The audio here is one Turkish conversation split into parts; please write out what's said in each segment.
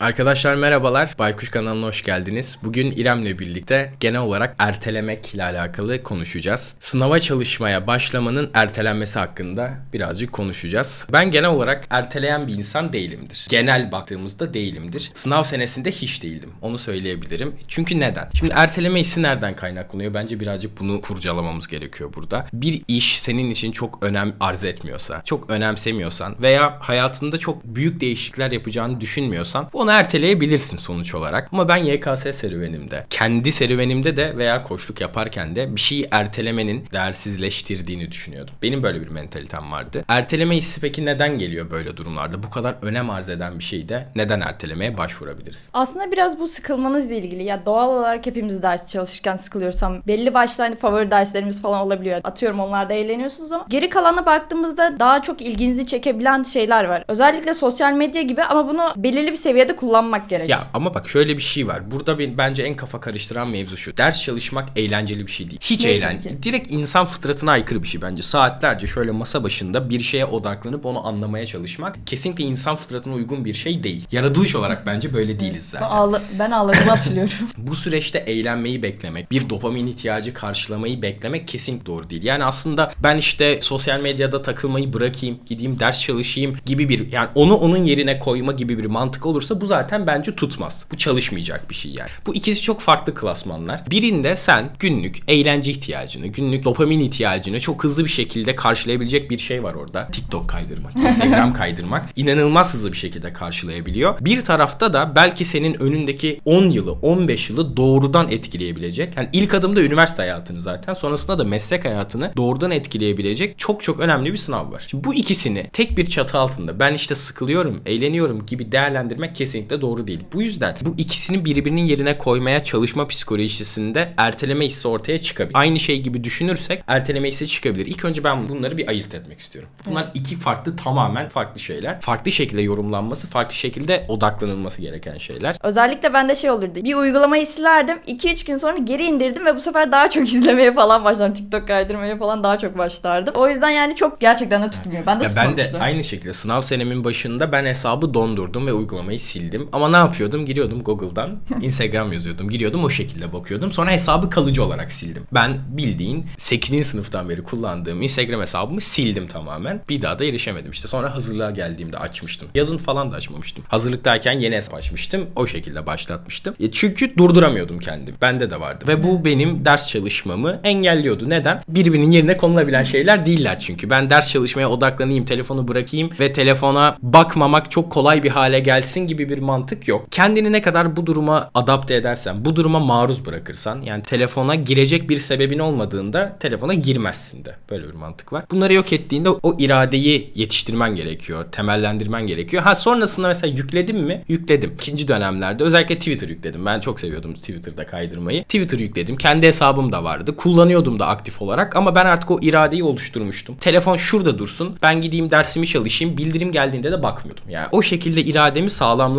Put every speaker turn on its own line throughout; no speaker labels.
Arkadaşlar merhabalar. Baykuş kanalına hoş geldiniz. Bugün İrem'le birlikte genel olarak ertelemek ile alakalı konuşacağız. Sınava çalışmaya başlamanın ertelenmesi hakkında birazcık konuşacağız. Ben genel olarak erteleyen bir insan değilimdir. Genel baktığımızda değilimdir. Sınav senesinde hiç değildim. Onu söyleyebilirim. Çünkü neden? Şimdi erteleme hissi nereden kaynaklanıyor? Bence birazcık bunu kurcalamamız gerekiyor burada. Bir iş senin için çok önem arz etmiyorsa, çok önemsemiyorsan veya hayatında çok büyük değişiklikler yapacağını düşünmüyorsan onu erteleyebilirsin sonuç olarak. Ama ben YKS serüvenimde, kendi serüvenimde de veya koçluk yaparken de bir şeyi ertelemenin değersizleştirdiğini düşünüyordum. Benim böyle bir mentalitem vardı. Erteleme hissi peki neden geliyor böyle durumlarda? Bu kadar önem arz eden bir şeyde neden ertelemeye başvurabiliriz?
Aslında biraz bu sıkılmanızla ilgili. Ya doğal olarak hepimiz ders çalışırken sıkılıyorsam belli başlı hani favori derslerimiz falan olabiliyor. Atıyorum onlarda eğleniyorsunuz ama geri kalana baktığımızda daha çok ilginizi çekebilen şeyler var. Özellikle sosyal medya gibi ama bunu belirli bir seviyede kullanmak gerek.
Ya ama bak şöyle bir şey var. Burada ben, bence en kafa karıştıran mevzu şu. Ders çalışmak eğlenceli bir şey değil. Hiç
Ne
eğlen.
ki?
Direkt insan fıtratına aykırı bir şey bence. Saatlerce şöyle masa başında bir şeye odaklanıp onu anlamaya çalışmak kesinlikle insan fıtratına uygun bir şey değil. Yaratılış olarak bence böyle değiliz
Ben,
zaten.
ağla- ben ağladığımı hatırlıyorum.
Bu süreçte eğlenmeyi beklemek, bir dopamin ihtiyacı karşılamayı beklemek kesin doğru değil. Yani aslında ben işte sosyal medyada takılmayı bırakayım, gideyim ders çalışayım gibi bir yani onu onun yerine koyma gibi bir mantık olursa bu zaten bence tutmaz. Bu çalışmayacak bir şey yani. Bu ikisi çok farklı klasmanlar. Birinde sen günlük eğlence ihtiyacını, günlük dopamin ihtiyacını çok hızlı bir şekilde karşılayabilecek bir şey var orada. TikTok kaydırmak, Instagram kaydırmak inanılmaz hızlı bir şekilde karşılayabiliyor. Bir tarafta da belki senin önündeki 10 yılı, 15 yılı doğrudan etkileyebilecek. Yani ilk adımda üniversite hayatını zaten, sonrasında da meslek hayatını doğrudan etkileyebilecek çok çok önemli bir sınav var. Şimdi bu ikisini tek bir çatı altında ben işte sıkılıyorum, eğleniyorum gibi değerlendirmek kesinlikle doğru değil. Bu yüzden bu ikisini birbirinin yerine koymaya çalışma psikolojisinde erteleme hissi ortaya çıkabilir. Aynı şey gibi düşünürsek erteleme hissi çıkabilir. İlk önce ben bunları bir ayırt etmek istiyorum. Bunlar iki farklı tamamen farklı şeyler. Farklı şekilde yorumlanması, farklı şekilde odaklanılması gereken şeyler.
Özellikle bende şey olurdu. Bir uygulamayı silerdim. 2-3 gün sonra geri indirdim ve bu sefer daha çok izlemeye falan başlardım. TikTok kaydırmaya falan daha çok başlardım. O yüzden yani çok gerçekten de tutmuyor. Ben de
Ya ben de aynı şekilde sınav senemin başında ben hesabı dondurdum ve uygulamayı sildim. Ama ne yapıyordum? Giriyordum Google'dan Instagram yazıyordum. Giriyordum o şekilde bakıyordum. Sonra hesabı kalıcı olarak sildim. Ben bildiğin 8. sınıftan beri kullandığım Instagram hesabımı sildim tamamen. Bir daha da erişemedim işte. Sonra hazırlığa geldiğimde açmıştım. Yazın falan da açmamıştım. Hazırlıktayken yeni hesap açmıştım. O şekilde başlatmıştım. E çünkü durduramıyordum kendim. Bende de vardı. Ve bu benim ders çalışmamı engelliyordu. Neden? Birbirinin yerine konulabilen şeyler değiller çünkü. Ben ders çalışmaya odaklanayım, telefonu bırakayım ve telefona bakmamak çok kolay bir hale gelsin gibi bir mantık yok. Kendini ne kadar bu duruma adapte edersen, bu duruma maruz bırakırsan, yani telefona girecek bir sebebin olmadığında telefona girmezsin de. Böyle bir mantık var. Bunları yok ettiğinde o iradeyi yetiştirmen gerekiyor, temellendirmen gerekiyor. Ha sonrasında mesela yükledim mi? Yükledim. İkinci dönemlerde özellikle Twitter yükledim. Ben çok seviyordum Twitter'da kaydırmayı. Twitter yükledim. Kendi hesabım da vardı. Kullanıyordum da aktif olarak ama ben artık o iradeyi oluşturmuştum. Telefon şurada dursun. Ben gideyim dersimi çalışayım. Bildirim geldiğinde de bakmıyordum. Yani o şekilde irademi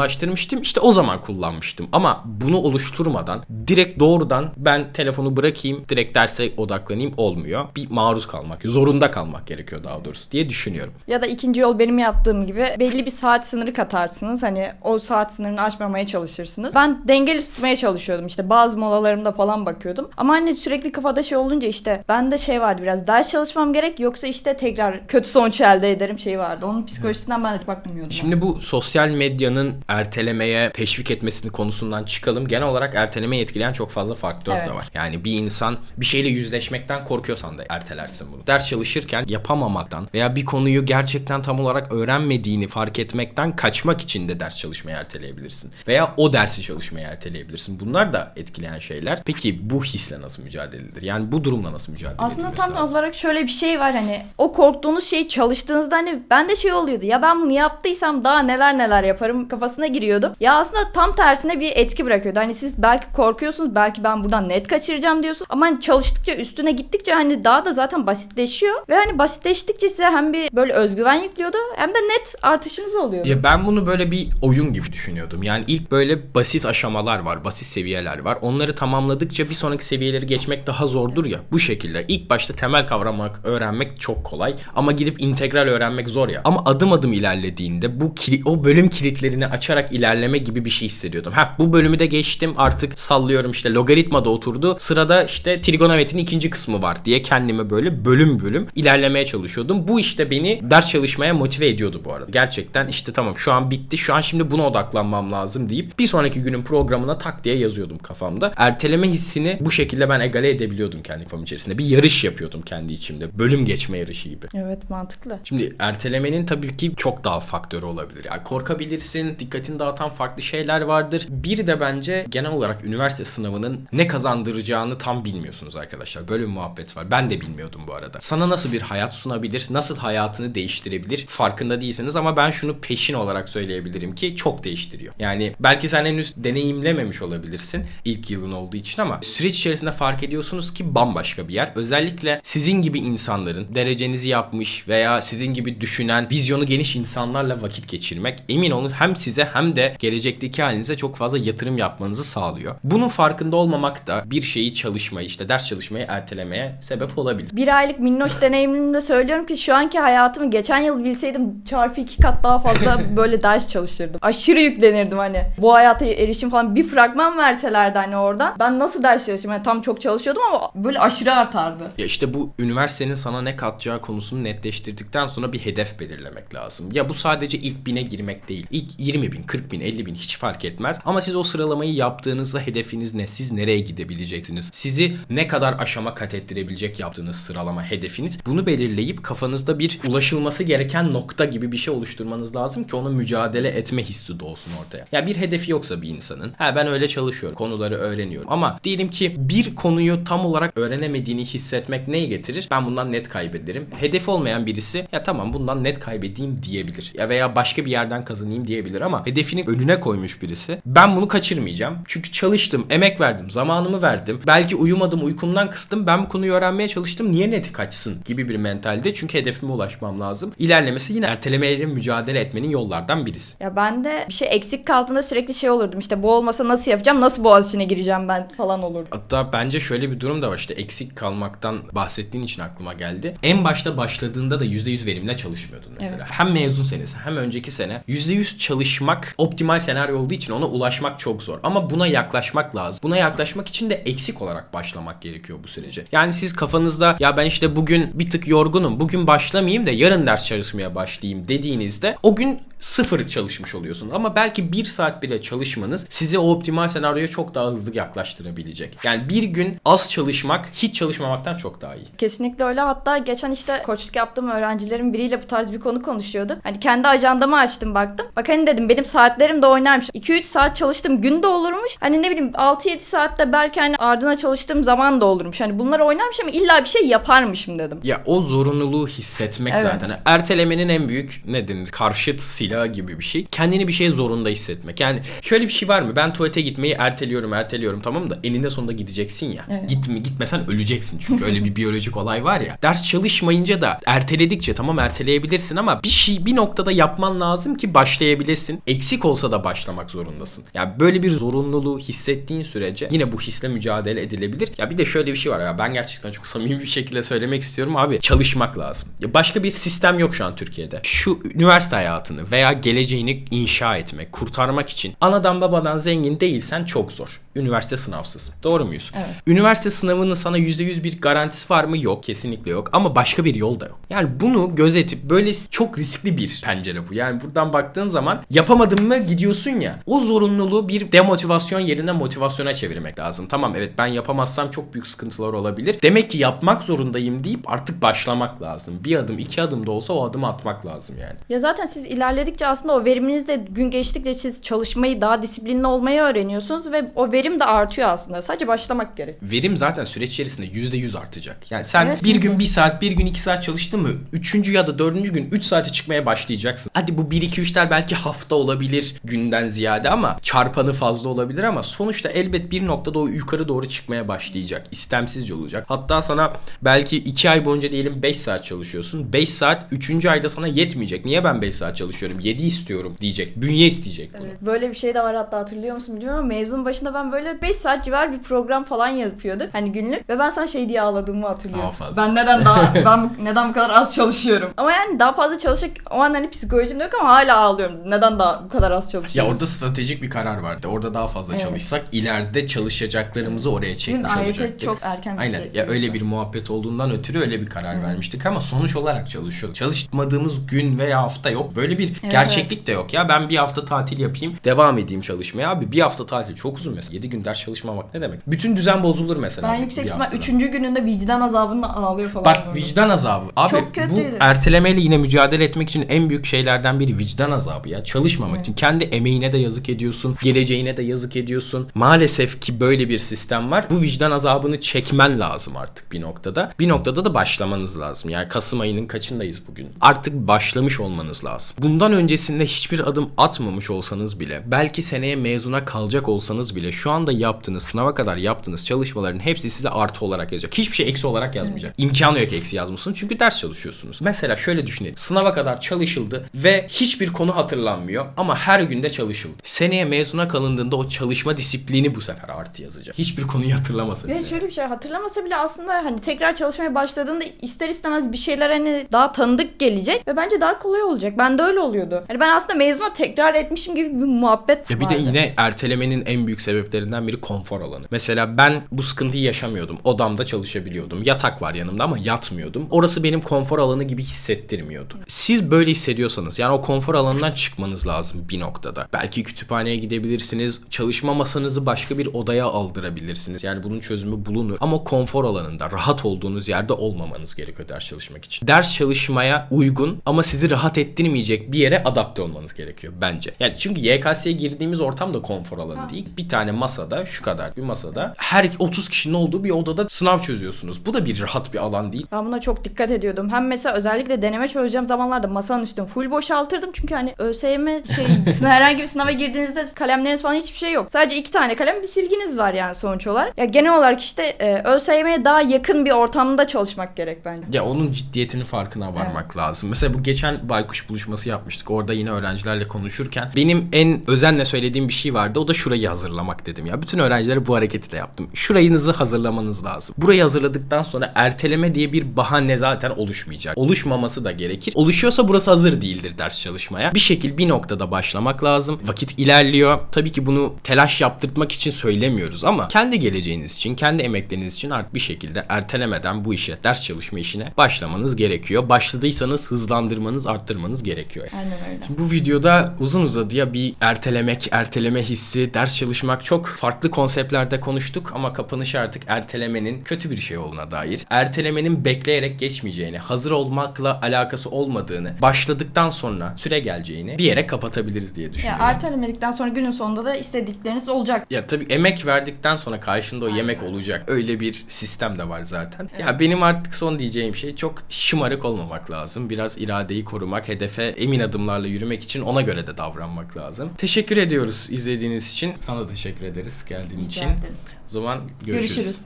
sağlamlaştırmıştım. İşte o zaman kullanmıştım. Ama bunu oluşturmadan direkt doğrudan ben telefonu bırakayım, direkt derse odaklanayım olmuyor. Bir maruz kalmak, zorunda kalmak gerekiyor daha doğrusu diye düşünüyorum.
Ya da ikinci yol benim yaptığım gibi belli bir saat sınırı katarsınız. Hani o saat sınırını aşmamaya çalışırsınız. Ben dengeli tutmaya çalışıyordum işte bazı molalarımda falan bakıyordum. Ama hani sürekli kafada şey olunca işte bende şey vardı biraz ders çalışmam gerek yoksa işte tekrar kötü sonuç elde ederim şey vardı. Onun psikolojisinden ben de bakmıyordum.
Şimdi bu sosyal medyanın ertelemeye teşvik etmesini konusundan çıkalım. Genel olarak ertelemeye etkileyen çok fazla faktör
Evet.
de var. Yani bir insan bir şeyle yüzleşmekten korkuyorsan da ertelersin bunu. Ders çalışırken yapamamaktan veya bir konuyu gerçekten tam olarak öğrenmediğini fark etmekten kaçmak için de ders çalışmayı erteleyebilirsin. Veya o dersi çalışmayı erteleyebilirsin. Bunlar da etkileyen şeyler. Peki bu hisle nasıl mücadele edilir? Yani bu durumla nasıl mücadele
Aslında
edilmesi
tam
lazım?
olarak şöyle bir şey var hani o korktuğunuz şeyi çalıştığınızda hani bende şey oluyordu ya ben bunu yaptıysam daha neler neler yaparım kafasına giriyordu. Ya aslında tam tersine bir etki bırakıyordu. Hani siz belki korkuyorsunuz belki ben buradan net kaçıracağım diyorsun ama hani çalıştıkça üstüne gittikçe hani daha da zaten basitleşiyor ve hani basitleştikçe size hem bir böyle özgüven yüklüyordu hem de net artışınız oluyordu.
Ya ben bunu böyle bir oyun gibi düşünüyordum. Yani ilk böyle basit aşamalar var, basit seviyeler var. Onları tamamladıkça bir sonraki seviyeleri geçmek daha zordur ya. Bu şekilde ilk başta temel kavramak, öğrenmek çok kolay ama gidip integral öğrenmek zor ya. Ama adım adım ilerlediğinde bu kili- o bölüm kilitlerini açan artarak ilerleme gibi bir şey hissediyordum. Ha bu bölümü de geçtim artık sallıyorum işte logaritma da oturdu. Sırada işte trigonometrinin ikinci kısmı var diye kendime böyle bölüm bölüm ilerlemeye çalışıyordum. Bu işte beni ders çalışmaya motive ediyordu bu arada. Gerçekten işte tamam şu an bitti şu an şimdi buna odaklanmam lazım deyip bir sonraki günün programına tak diye yazıyordum kafamda. Erteleme hissini bu şekilde ben egale edebiliyordum kendi kafam içerisinde. Bir yarış yapıyordum kendi içimde. Bölüm geçme yarışı gibi.
Evet mantıklı.
Şimdi ertelemenin tabii ki çok daha faktörü olabilir. Yani korkabilirsin, dikkatini dağıtan farklı şeyler vardır. Bir de bence genel olarak üniversite sınavının ne kazandıracağını tam bilmiyorsunuz arkadaşlar. Böyle bir muhabbet var. Ben de bilmiyordum bu arada. Sana nasıl bir hayat sunabilir, nasıl hayatını değiştirebilir farkında değilsiniz ama ben şunu peşin olarak söyleyebilirim ki çok değiştiriyor. Yani belki sen henüz deneyimlememiş olabilirsin ilk yılın olduğu için ama süreç içerisinde fark ediyorsunuz ki bambaşka bir yer. Özellikle sizin gibi insanların derecenizi yapmış veya sizin gibi düşünen, vizyonu geniş insanlarla vakit geçirmek emin olun hem size hem de gelecekteki halinize çok fazla yatırım yapmanızı sağlıyor. Bunun farkında olmamak da bir şeyi çalışmayı işte ders çalışmayı ertelemeye sebep olabilir.
Bir aylık minnoş deneyimimle söylüyorum ki şu anki hayatımı geçen yıl bilseydim çarpı iki kat daha fazla böyle ders çalışırdım. Aşırı yüklenirdim hani. Bu hayata erişim falan bir fragman verselerdi hani oradan. Ben nasıl ders çalışayım? Yani tam çok çalışıyordum ama böyle aşırı artardı.
Ya işte bu üniversitenin sana ne katacağı konusunu netleştirdikten sonra bir hedef belirlemek lazım. Ya bu sadece ilk bine girmek değil. İlk 20 bin, 40 bin, 50 bin hiç fark etmez. Ama siz o sıralamayı yaptığınızda hedefiniz ne? Siz nereye gidebileceksiniz? Sizi ne kadar aşama kat ettirebilecek yaptığınız sıralama hedefiniz? Bunu belirleyip kafanızda bir ulaşılması gereken nokta gibi bir şey oluşturmanız lazım ki ona mücadele etme hissi de olsun ortaya. Ya bir hedefi yoksa bir insanın, ha ben öyle çalışıyorum, konuları öğreniyorum. Ama diyelim ki bir konuyu tam olarak öğrenemediğini hissetmek neyi getirir? Ben bundan net kaybederim. Hedef olmayan birisi ya tamam bundan net kaybedeyim diyebilir. Ya veya başka bir yerden kazanayım diyebilir ama hedefini önüne koymuş birisi. Ben bunu kaçırmayacağım. Çünkü çalıştım, emek verdim, zamanımı verdim. Belki uyumadım, uykumdan kıstım. Ben bu konuyu öğrenmeye çalıştım. Niye neti kaçsın gibi bir mentalde. Çünkü hedefime ulaşmam lazım. İlerlemesi yine ertelemeyle mücadele etmenin yollardan birisi.
Ya ben de bir şey eksik kaldığında sürekli şey olurdum. İşte bu olmasa nasıl yapacağım? Nasıl boğaz içine gireceğim ben falan olurdu.
Hatta bence şöyle bir durum da var işte eksik kalmaktan bahsettiğin için aklıma geldi. En başta başladığında da %100 verimle çalışmıyordun mesela. Hem mezun senesi hem önceki sene %100 çalışmak optimal senaryo olduğu için ona ulaşmak çok zor. Ama buna yaklaşmak lazım. Buna yaklaşmak için de eksik olarak başlamak gerekiyor bu sürece. Yani siz kafanızda ya ben işte bugün bir tık yorgunum. Bugün başlamayayım da yarın ders çalışmaya başlayayım dediğinizde o gün sıfır çalışmış oluyorsun. Ama belki bir saat bile çalışmanız sizi o optimal senaryoya çok daha hızlı yaklaştırabilecek. Yani bir gün az çalışmak hiç çalışmamaktan çok daha iyi.
Kesinlikle öyle. Hatta geçen işte koçluk yaptığım öğrencilerin biriyle bu tarz bir konu konuşuyordu. Hani kendi ajandamı açtım baktım. Bak hani dedim benim saatlerim de oynarmış. 2-3 saat çalıştım gün de olurmuş. Hani ne bileyim 6-7 saatte belki hani ardına çalıştığım zaman da olurmuş. Hani bunlar oynarmış ama illa bir şey yaparmışım dedim.
Ya o zorunluluğu hissetmek
Evet.
zaten. Ertelemenin en büyük ne denir? Karşıt silah gibi bir şey. Kendini bir şeye zorunda hissetmek. Yani şöyle bir şey var mı? Ben tuvalete gitmeyi erteliyorum, erteliyorum tamam da eninde sonunda gideceksin ya.
Evet.
Gitme, gitmesen öleceksin çünkü öyle bir biyolojik olay var ya. Ders çalışmayınca da erteledikçe tamam erteleyebilirsin ama bir şey bir noktada yapman lazım ki başlayabilesin. Eksik olsa da başlamak zorundasın. Ya böyle bir zorunluluğu hissettiğin sürece yine bu hisle mücadele edilebilir. Ya bir de şöyle bir şey var ya ben gerçekten çok samimi bir şekilde söylemek istiyorum abi çalışmak lazım. Ya başka bir sistem yok şu an Türkiye'de. Şu üniversite hayatını veya geleceğini inşa etmek, kurtarmak için anadan babadan zengin değilsen çok zor. Üniversite sınavsız. Doğru muyuz?
Evet.
Üniversite sınavının sana %100 bir garantisi var mı? Yok. Kesinlikle yok. Ama başka bir yol da yok. Yani bunu gözetip böyle çok riskli bir pencere bu. Yani buradan baktığın zaman yapamadın mı gidiyorsun ya. O zorunluluğu bir demotivasyon yerine motivasyona çevirmek lazım. Tamam evet ben yapamazsam çok büyük sıkıntılar olabilir. Demek ki yapmak zorundayım deyip artık başlamak lazım. Bir adım iki adım da olsa o adımı atmak lazım yani.
Ya zaten siz ilerledikçe aslında o veriminiz de gün geçtikçe siz çalışmayı daha disiplinli olmayı öğreniyorsunuz ve o verim de artıyor aslında. Sadece başlamak gerek.
verim zaten süreç içerisinde %100 artacak. Yani sen
Evet,
bir gün bir saat, bir gün iki saat çalıştın mı? Üçüncü ya da dördüncü gün 3 saate çıkmaya başlayacaksın. Hadi bu 1-2-3'ler belki hafta olabilir günden ziyade ama çarpanı fazla olabilir ama sonuçta elbet bir noktada o yukarı doğru çıkmaya başlayacak. İstemsizce olacak. Hatta sana belki 2 ay boyunca diyelim 5 saat çalışıyorsun. 5 saat 3. ayda sana yetmeyecek. Niye ben 5 saat çalışıyorum? 7 istiyorum diyecek. Bünye isteyecek bunu.
Böyle bir şey de var hatta hatırlıyor musun bilmiyorum ama mezun başında ben böyle 5 saat civar bir program falan yapıyorduk. Hani günlük ve ben sana şey diye ağladığımı hatırlıyorum.
Daha fazla.
Ben neden daha ben neden bu kadar az çalışıyorum? Ama yani daha fazla çalışacak o an hani psikolojim yok ama hala ağlıyorum. Neden daha da bu kadar az çalışıyoruz?
Ya orada stratejik bir karar vardı. Orada daha fazla
Evet.
çalışsak ileride çalışacaklarımızı oraya
Değil mi?
çekmiş
AYT
olacaktık.
çok erken bir
Aynen.
şey.
Ya öyle bir muhabbet olduğundan ötürü öyle bir karar vermiştik ama sonuç olarak çalışıyorduk. Çalışmadığımız gün veya hafta yok. Böyle bir gerçeklik de yok ya. Ben bir hafta tatil yapayım, devam edeyim çalışmaya. Abi bir hafta tatil çok uzun mesela. 7 gün ders çalışmamak ne demek? Bütün düzen bozulur mesela.
Ben yüksek ihtimal
haftada.
3. gününde vicdan azabından ağlıyor falan.
Bak vicdan azabı. Abi
Çok
bu
kötüydü.
ertelemeyle yine mücadele etmek için en büyük şeylerden biri vicdan azabı ya. Çalışmamak için. Kendi emeğine de yazık ediyorsun. Geleceğine de yazık ediyorsun. Maalesef ki böyle bir sistem var. Bu vicdan azabını çekmen lazım artık bir noktada. Bir noktada da başlamanız lazım. Yani Kasım ayının kaçındayız bugün? Artık başlamış olmanız lazım. Bundan öncesinde hiçbir adım atmamış olsanız bile, belki seneye mezuna kalacak olsanız bile şu anda yaptığınız, sınava kadar yaptığınız çalışmaların hepsi size artı olarak yazacak. Hiçbir şey eksi olarak yazmayacak. İmkanı yok eksi yazmasın çünkü ders çalışıyorsunuz. Mesela şöyle düşünelim. Sınava kadar çalışıldı ve hiçbir konu hatırlanmıyor ama her günde çalışıldı. Seneye mezuna kalındığında o çalışma disiplini bu sefer artı yazacak. Hiçbir konuyu hatırlamasa
Ve
bile.
şöyle bir şey hatırlamasa bile aslında hani tekrar çalışmaya başladığında ister istemez bir şeyler hani daha tanıdık gelecek ve bence daha kolay olacak. Ben de öyle oluyordu. Hani ben aslında mezuna tekrar etmişim gibi bir muhabbet
Ya bir de
vardı.
yine ertelemenin en büyük sebeplerinden biri konfor alanı. Mesela ben bu sıkıntıyı yaşamıyordum. Odamda çalışabiliyordum. Yatak var yanımda ama yatmıyordum. Orası benim konfor alanı gibi hissettirmiyordu. Siz böyle hissediyorsanız yani o konfor alanından çıkmanız lazım bir noktada. Belki kütüphaneye gidebilirsiniz. Çalışma masanızı başka bir odaya aldırabilirsiniz. Yani bunun çözümü bulunur. Ama konfor alanında rahat olduğunuz yerde olmamanız gerekiyor ders çalışmak için. Ders çalışmaya uygun ama sizi rahat ettirmeyecek bir yere adapte olmanız gerekiyor bence. Yani çünkü YKS'ye girdiğimiz ortam da konfor alanı değil. Bir tane masada şu kadar bir masada her 30 kişinin olduğu bir odada sınav çözüyorsunuz. Bu da bir rahat bir alan değil.
Ben buna çok dikkat ediyordum. Hem mesela özellikle deneme çözeceğim zamanlarda masanın üstünü full boşaltırdım. Çünkü hani ÖSYM şey herhangi bir sınava girdiğinizde kalemleriniz falan hiçbir şey yok. Sadece iki tane kalem bir silginiz var yani sonuç olarak. Ya genel olarak işte e, ÖSYM'ye daha yakın bir ortamda çalışmak gerek bence.
Ya onun ciddiyetinin farkına varmak lazım. Mesela bu geçen baykuş buluşması yapmıştık. Orada yine öğrencilerle konuşurken benim en özenle söylediğim bir şey vardı. O da şurayı hazırlamak dedim ya. Bütün öğrencilere bu hareketi de yaptım. Şurayınızı hazırlamanız lazım. Burayı hazırladıktan sonra erteleme diye bir bahane zaten oluşmayacak. Oluşmaması da gerekir. Oluşuyorsa burası hazır değildir ders çalışmaya. Bir şekil bir noktada başlamak lazım. Vakit ilerliyor. Tabii ki bunu telaş yaptırtmak için söylemiyoruz ama kendi geleceğiniz için, kendi emekleriniz için artık bir şekilde ertelemeden bu işe, ders çalışma işine başlamanız gerekiyor. Başladıysanız hızlandırmanız, arttırmanız gerekiyor.
Aynen öyle.
Bu videoda uzun uzadıya bir ertelemek, erteleme hissi, ders çalışmak çok farklı konseptlerde konuştuk ama kapanış artık ertelemenin kötü bir şey olduğuna dair. Ertelemenin bekleyerek geçmeyeceğini, hazır olmakla alakası olmadığını, başladıktan sonra süre geleceğini diyerek kapatabiliriz diye
Ya
düşünüyorum.
ertelemedikten sonra günün sonunda da istedikleriniz olacak.
Ya tabii emek verdikten sonra karşında o yemek olacak. Öyle bir sistem de var zaten. Ya benim artık son diyeceğim şey çok şımarık olmamak lazım. Biraz iradeyi korumak, hedefe emin adımlarla yürümek için ona göre de davranmak lazım. Teşekkür ediyoruz izlediğiniz için. Sana da teşekkür ederiz geldiğin
Rica
için.
ederim.
O zaman görüşürüz.
Görüşürüz.